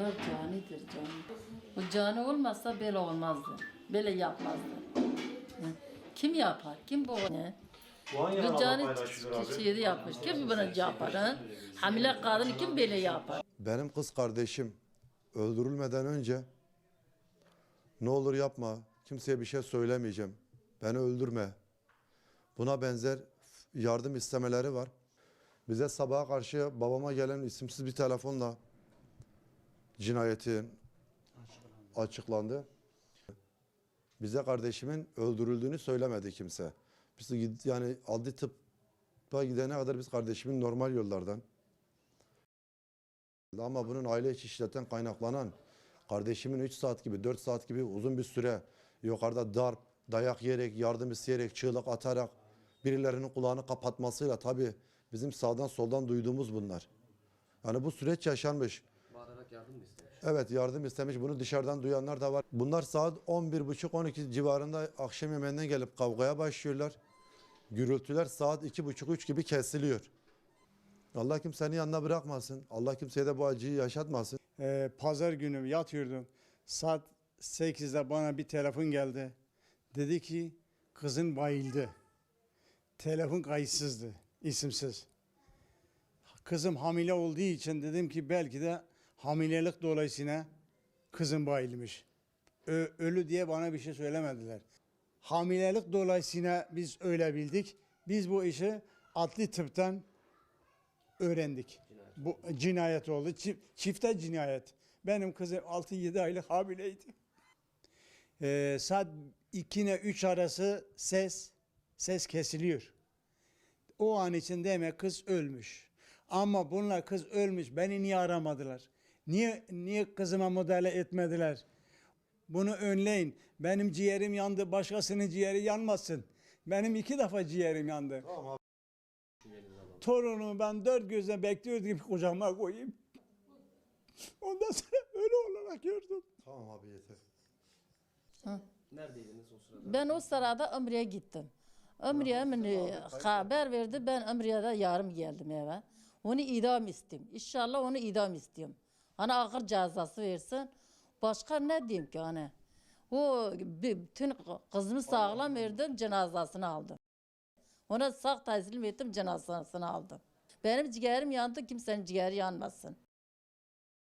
Onlar canidir cani. Bu cani olmazsa böyle olmazdı. Böyle yapmazdı. Kim yapar? Kim bu? Ne? Bu cani şeyi yapmış. Kim bunu yapar? Ha? Hamile kadın kim böyle yapar? Benim kız kardeşim öldürülmeden önce ne olur yapma, kimseye bir şey söylemeyeceğim, beni öldürme. Buna benzer yardım istemeleri var. Bize sabaha karşı babama gelen isimsiz bir telefonla cinayetin açıklandı. Bize kardeşimin öldürüldüğünü söylemedi kimse. Biz yani adli tıbba gidene kadar biz kardeşimin normal yollardan ama bunun aile içi şiddetten kaynaklanan kardeşimin 3 saat gibi 4 saat gibi uzun bir süre yukarıda darp, dayak yiyerek, yardım isteyerek, çığlık atarak birilerinin kulağını kapatmasıyla tabii bizim sağdan soldan duyduğumuz bunlar. Yani bu süreç yaşanmış. Evet yardım istemiş. Bunu dışarıdan duyanlar da var. Bunlar saat 11.30-12 civarında akşam yemeğinden gelip kavgaya başlıyorlar. Gürültüler saat 2.30-3 gibi kesiliyor. Allah kimsenin yanına bırakmasın. Allah kimseye de bu acıyı yaşatmasın. Ee, pazar günü yatıyordum. Saat 8'de bana bir telefon geldi. Dedi ki kızın bayıldı. Telefon kayıtsızdı, isimsiz. Kızım hamile olduğu için dedim ki belki de hamilelik dolayısıyla kızım bayılmış. Ö- ölü diye bana bir şey söylemediler. Hamilelik dolayısıyla biz öyle bildik. Biz bu işi adli tıptan öğrendik. Bu cinayet oldu. Çi- çifte cinayet. Benim kızım 6-7 aylık hamileydi. Ee, saat 2 ile 3 arası ses ses kesiliyor. O an için demek kız ölmüş. Ama bunlar kız ölmüş. Beni niye aramadılar? Niye niye kızıma müdahale etmediler? Bunu önleyin. Benim ciğerim yandı, başkasının ciğeri yanmasın. Benim iki defa ciğerim yandı. Torunumu ben dört gözle bekliyordum ki kucağıma koyayım. Ondan sonra ölü olarak gördüm. Tamam abi yeter. Neredeydiniz o sırada? Ben o sırada Ömre'ye gittim. Ömre'ye beni haber verdi. Ben Ömre'ye yarım geldim eve. Onu idam isteyeyim. İnşallah onu idam isteyeyim. Hani ağır cezası versin. Başka ne diyeyim ki hani? O bütün kızımı sağlam verdim, cenazasını aldım. Ona sağ teslim ettim, cenazasını aldım. Benim ciğerim yandı, kimsenin ciğeri yanmasın.